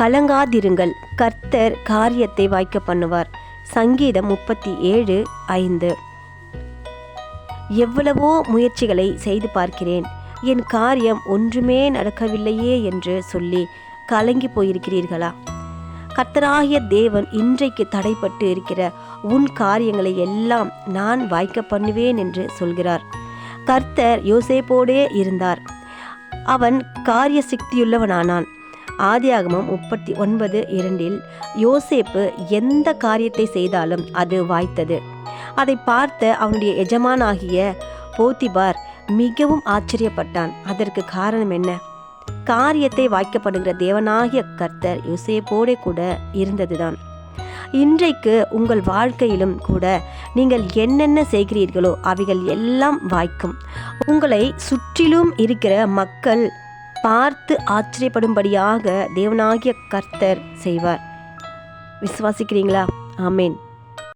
கலங்காதிருங்கள். கர்த்தர் காரியத்தை வாய்க்க பண்ணுவார். சங்கீதம் முப்பத்தி ஏழு ஐந்து. எவ்வளவோ முயற்சிகளை செய்து பார்க்கிறேன். என் காரியம் ஒன்றுமே நடக்கவில்லையே என்று சொல்லி கலங்கி போயிருக்கிறீர்களா? கர்த்தராகிய தேவன் இன்றைக்கு தடைப்பட்டு இருக்கிற உன் காரியங்களை எல்லாம் நான் வாய்க்க பண்ணுவேன் என்று சொல்கிறார். கர்த்தர் யோசேப்போடே இருந்தார். அவன் காரிய சக்தியுள்ளவனானான் ஆதியாகமம் முப்பத்தி ஒன்பது இரண்டில் யோசேப்பு எந்த காரியத்தை செய்தாலும் அது வாய்த்தது. அதை பார்த்த அவனுடைய எஜமானாகிய போத்திபார் மிகவும் ஆச்சரியப்பட்டான். அதற்கு காரணம் என்ன? காரியத்தை வாய்க்கப்படுகிற தேவனாகிய கர்த்தர் யோசேப்போடே கூட இருந்ததுதான். இன்றைக்கு உங்கள் வாழ்க்கையிலும் கூட நீங்கள் என்னென்ன செய்கிறீர்களோ அவைகள் எல்லாம் வாய்க்கும். உங்களை சுற்றிலும் இருக்கிற மக்கள் பார்த்து ஆச்சரியப்படும்படியாக தேவனாகிய கர்த்தர் செய்வார். விசுவாசிக்கிறீங்களா? ஆமேன்.